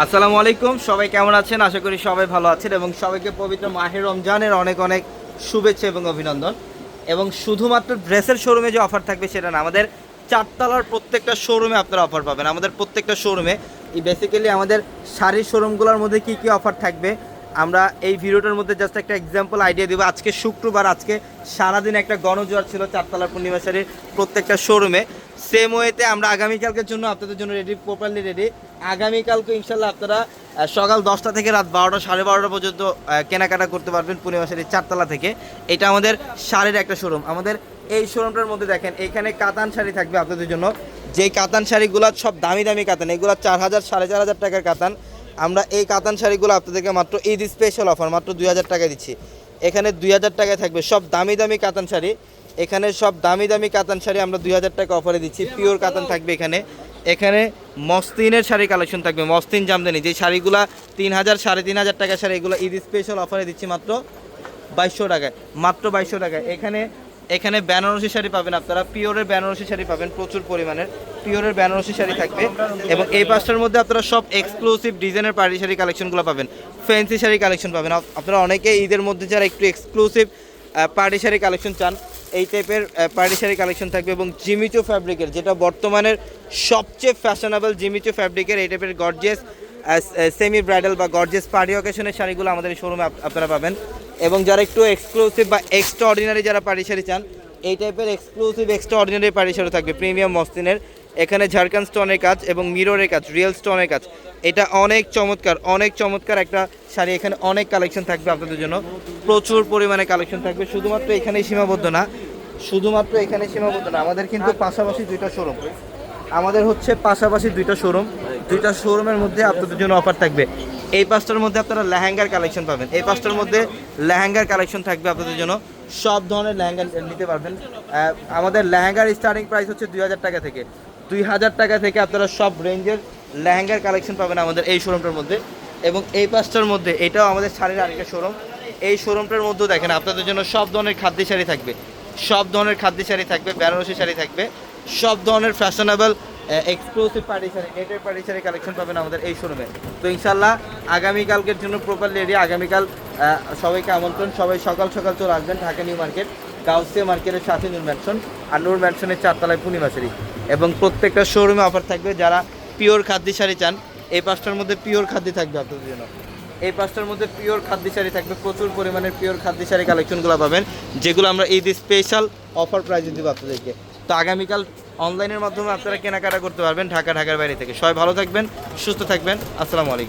আসসালামু আলাইকুম, সবাই কেমন আছেন? আশা করি সবাই ভালো আছেন এবং সবাইকে পবিত্র মাহের রমজানের অনেক অনেক শুভেচ্ছা এবং অভিনন্দন। এবং শুধুমাত্র ড্রেসের শোরুমে যে অফার থাকবে সেটা না, আমাদের চারতলার প্রত্যেকটা শোরুমে আপনারা অফার পাবেন। আমাদের প্রত্যেকটা শোরুমে এই বেসিক্যালি আমাদের শাড়ির শোরুমগুলোর মধ্যে কি কি অফার থাকবে আমরা এই ভিডিওটার মধ্যে জাস্ট একটা এক্সাম্পল আইডিয়া দিব। আজকে শুক্রবার, আজকে সারাদিন একটা গণজোয়ার ছিল চারতলার পূর্ণিমা শাড়ির প্রত্যেকটা শোরুমে সেম ওয়েতে আমরা আগামীকালকের জন্য আপনাদের জন্য রেডি প্রপারলি রেডি আগামীকালকে ইনশাল্লাহ আপনারা সকাল দশটা থেকে রাত বারোটা, সাড়ে বারোটা পর্যন্ত কেনাকাটা করতে পারবেন পূর্ণিমা শাড়ির চারতলা থেকে। এটা আমাদের শাড়ির একটা শোরুম আমাদের এই শোরুমটার মধ্যে দেখেন, এখানে কাতান শাড়ি থাকবে আপনাদের জন্য। যেই কাতান শাড়িগুলো সব দামি দামি কাতান, এগুলো চার হাজার, সাড়ে চার হাজার টাকার কাতান। আমরা এই কাতান শাড়িগুলো আপনাদেরকে মাত্র ঈদ স্পেশাল অফার মাত্র দুই হাজার টাকায় দিচ্ছি। এখানে দুই হাজার টাকায় থাকবে সব দামি দামি কাতান শাড়ি। এখানে সব দামি দামি কাতান শাড়ি আমরা দুই হাজার টাকা অফারে দিচ্ছি। পিওর কাতান থাকবে এখানে। এখানে মস্তিনের শাড়ি কালেকশন থাকবে মস্তিন জামদানি। যে শাড়িগুলো তিন হাজার, সাড়ে তিন হাজার টাকা শাড়ি, এগুলো ঈদ স্পেশাল অফারে দিচ্ছি মাত্র বাইশশো টাকায়। মাত্র বাইশশো টাকায়। এখানে এখানে বেনারসি শাড়ি পাবেন আপনারা। পিওরের বেনারসি শাড়ি পাবেন প্রচুর পরিমাণের। পিওরের বেনারসি শাড়ি থাকবে। এবং এই পাঁচটার মধ্যে আপনারা সব এক্সক্লুসিভ ডিজাইনের পার্টি শাড়ি কালেকশনগুলো পাবেন। ফ্যান্সি শাড়ি কালেকশন পাবেন। আপনারা অনেকে ঈদের মধ্যে যারা একটু এক্সক্লুসিভ পার্টি শাড়ি কালেকশন চান, এই টাইপের পার্টি শাড়ি কালেকশন থাকবে এবং জিমিচো ফ্যাব্রিকের যেটা বর্তমানের সবচেয়ে ফ্যাশনেবল জিমিচো ফ্যাব্রিকের এই টাইপের গর্জিয়াস সেমি ব্রাইডাল বা গর্জিয়াস পার্টি অকেশনের শাড়িগুলো আমাদের শোরুমে আপনারা পাবেন। এবং যারা একটু এক্সক্লুসিভ বা এক্সট্রা অর্ডিনারি যারা পার্টি শাড়ি চান, এই টাইপের exclusive extraordinary party sari থাকবে। প্রিমিয়াম মস্তিনের, এখানে ঝাড়খান স্টোনের কাজ এবং মিররের কাজ রিয়েল স্টোনের কাজ। এটা অনেক চমৎকার অনেক চমৎকার একটা শাড়ি। এখানে অনেক কালেকশন থাকবে আপনাদের জন্য। প্রচুর পরিমাণে কালেকশন থাকবে। শুধুমাত্র এখানেই সীমাবদ্ধ না, শুধুমাত্র এখানে সীমাবদ্ধ না। আমাদের কিন্তু পাশাপাশি দুইটা শোরুম আমাদের হচ্ছে পাশাপাশি দুইটা শোরুম দুইটা শোরুমের মধ্যে আপনাদের জন্য অফার থাকবে। এই পাঁচটার মধ্যে আপনারা লেহেঙ্গার কালেকশন পাবেন। এই পাঁচটার মধ্যে লেহেঙ্গার কালেকশন থাকবে আপনাদের জন্য। সব ধরনের লেহেঙ্গা নিতে পারবেন। আমাদের লেহেঙ্গার স্টার্টিং প্রাইস হচ্ছে দুই হাজার টাকা থেকে। দুই হাজার টাকা থেকে আপনারা সব রেঞ্জের লেহেঙ্গার কালেকশন পাবেন আমাদের এই শোরুমটার মধ্যে। এবং এই পাঁচটার মধ্যে, এটাও আমাদের শাড়ির আরেকটা শোরুম এই শোরুমটার মধ্যেও দেখেন, আপনাদের জন্য সব ধরনের খাদ্য শাড়ি থাকবে। সব ধরনের খাদ্য শাড়ি থাকবে, বেনারসি শাড়ি থাকবে। সব ধরনের ফ্যাশনেবল এক্সক্লুসিভ পার্টি শাড়ি নেটের পার্টি শাড়ি কালেকশন পাবেন আমাদের এই শোরুমে তো ইনশাল্লাহ আগামীকালকের জন্য প্রপারলি রেডি আগামীকাল সবাইকে আমন্ত্রণ, সবাই সকাল সকাল চলে আসবেন ঢাকা নিউ মার্কেট, গাউসিয়া মার্কেটের সাথে নূর ম্যানশন আর নূর ম্যানশনের চারতলায় পূর্ণিমা শাড়ি। এবং প্রত্যেকটা শোরুমে অফার থাকবে যারা পিওর খাদ্য শাড়ি চান, এই পাঁচটার মধ্যে পিওর খাদ্য থাকবে আপনাদের জন্য। এই পাঁচটার মধ্যে পিওর খাদ্য শাড়ি থাকবে, প্রচুর পরিমাণের পিওর খাদ্য শাড়ি কালেকশনগুলো পাবেন, যেগুলো আমরা ঈদ স্পেশাল অফার প্রাইজে দেবো আপনাদেরকে। তো আগামীকাল অনলাইনের মাধ্যমে আপনারা কেনাকাটা করতে পারবেন ঢাকা, ঢাকার বাইরে থেকে। সবাই ভালো থাকবেন, সুস্থ থাকবেন। আসসালামু আলাইকুম।